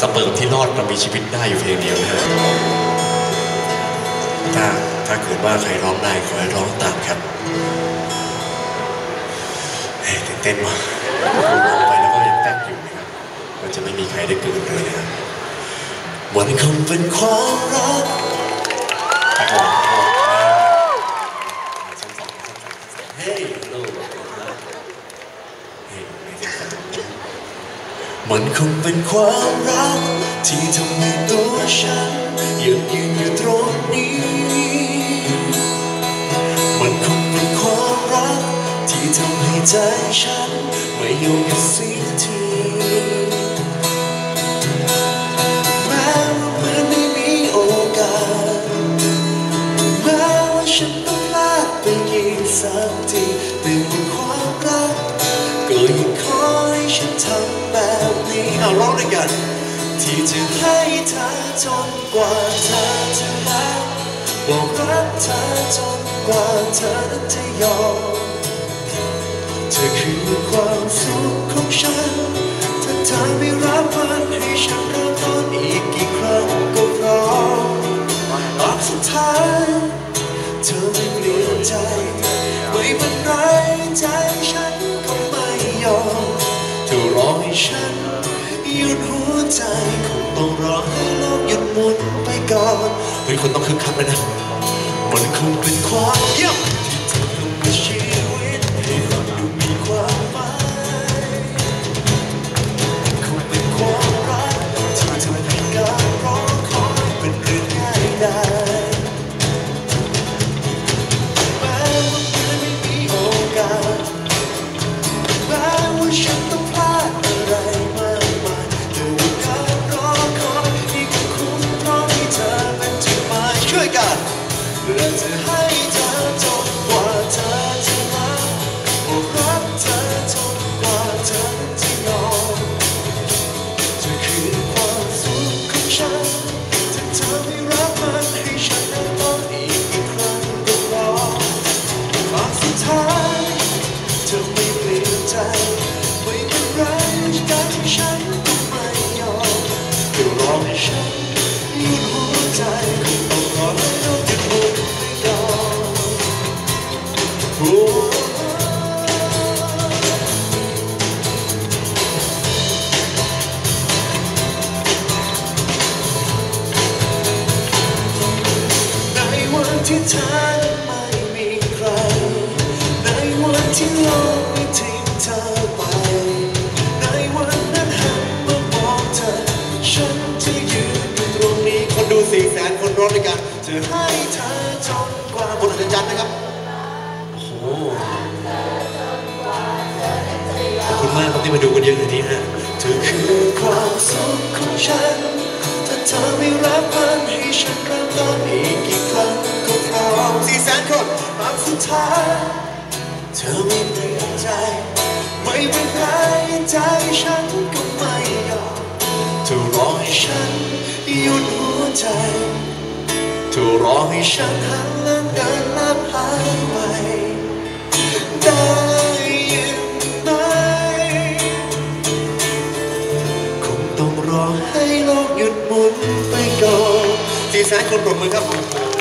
สเปิร์มที่รอดมามีชีวิตได้อยู่เพลงเดียวนะถ้าถ้าเกิดว่าใครร้องได้ขอให้ร้องตามครับเฮ้ยตื่นเต้นว่ะร้องไปแล้วก็ยังแป๊กอยู่นะครับ มันจะไม่มีใครได้เกิดเลยนะครับวันคงเป็นความรักเฮ้ยฮัลโหลเฮ้ยไมันคงเป็นความรัก ที่ทำให้ตัวฉันยังยืนอยู่ตรงนี้ มันคงเป็นความรัก ที่ทำให้ใจฉันไม่ยอมหยุดสิ้นที ฉันทำแบบนี้เอาร้องด้วยกัน ที่จะให้เธอจนกว่าเธอจะรักบอกรักเธอจนกว่าเธอนั้นจะยอมเธอคือความสุขของฉันถ้าเธอไม่รับมันให้ฉันรัก อนเฮ้ยคนต้องคึกคักเลยนะมันคงเป็นความเยี่ยม ที่เธอไม่มีใคร ในวันที่โลกไม่ทิ้งเธอไป ในวันนั้นหันมามองเธอ ฉันจะยืนอยู่ตรงนี้ คนดูสี่แสนคนร้องด้วยกันจะให้เธอจนกว่าบนอัศจรรย์นะครับ ที่มาดูกันเยอะเลยนี้ฮะเธอคือความสุขของฉัน ถ้าเธอไม่รับมันให้ฉันเริ่มต้นอีกกี่ครั้งก็พร้อมสี่แสนคนครั้งสุดท้ายเธอไม่เปลี่ยนใจ ไม่เป็นไรใจฉันก็ไม่ยอมเธอรอให้ฉันหยุดหัวใจเธอรอให้ฉันหันหลังเดิน ต้องรอให้โลกหยุดหมุนไปก่อนสี่แสนคนปรบมือครับ